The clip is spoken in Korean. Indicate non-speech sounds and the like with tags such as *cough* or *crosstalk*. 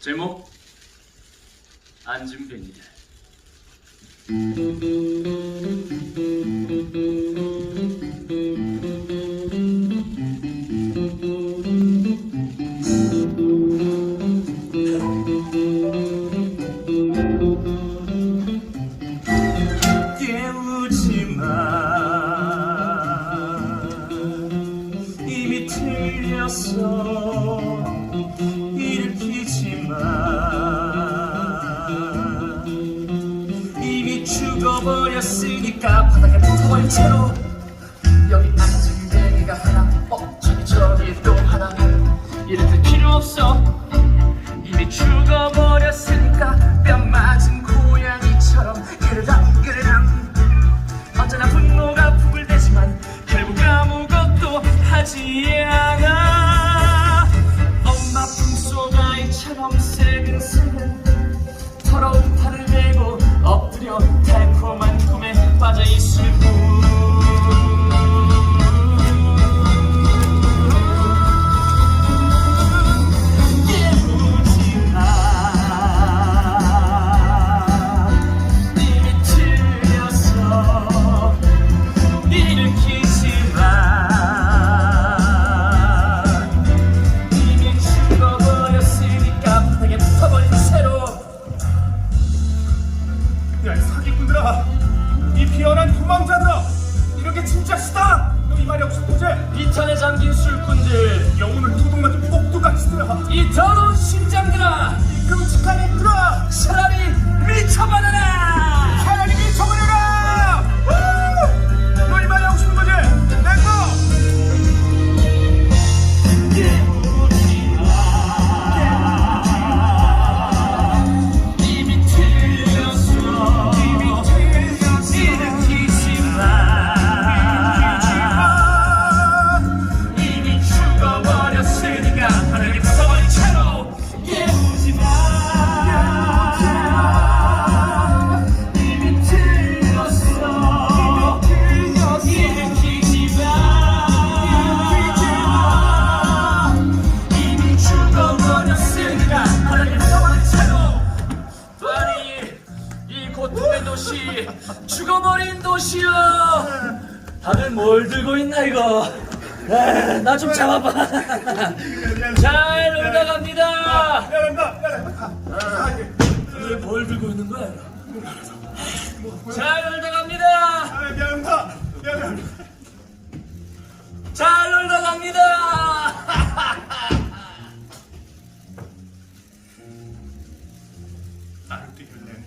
제목? 안진뱅이들 깨우지 마 이미 틀렸어 죽어버렸으니까 바닥에 붙어버린 채로. 여기 앉은 뱅이가 하나 어 저기 저기 또 하나. 이럴 때 필요 없어. 이미 죽어버렸으니까 뺨 맞은 고양이처럼 그르렁 그르렁 언제나 분노가 부글대지만 결국 아무것도 하지 않아 야, 이 사기꾼들아! 이 비열한 도망자들아! 이렇게 진짜 시다! 너이 말이 없을 거지? 비탄에 잠긴 술꾼들 영혼을 도시 *laughs* 죽어버린 도시여 다들 뭘 들고 있나 이거 나 좀 잡아봐 *laughs* 잘 놀다 갑니다 미안합니다. 미안합니다. 왜뭘 들고 있는 거야 *laughs* 잘 놀다 갑니다 아, 미안합니다. 미안합니다. 잘 놀다 갑니다 나를 뛰길 낸고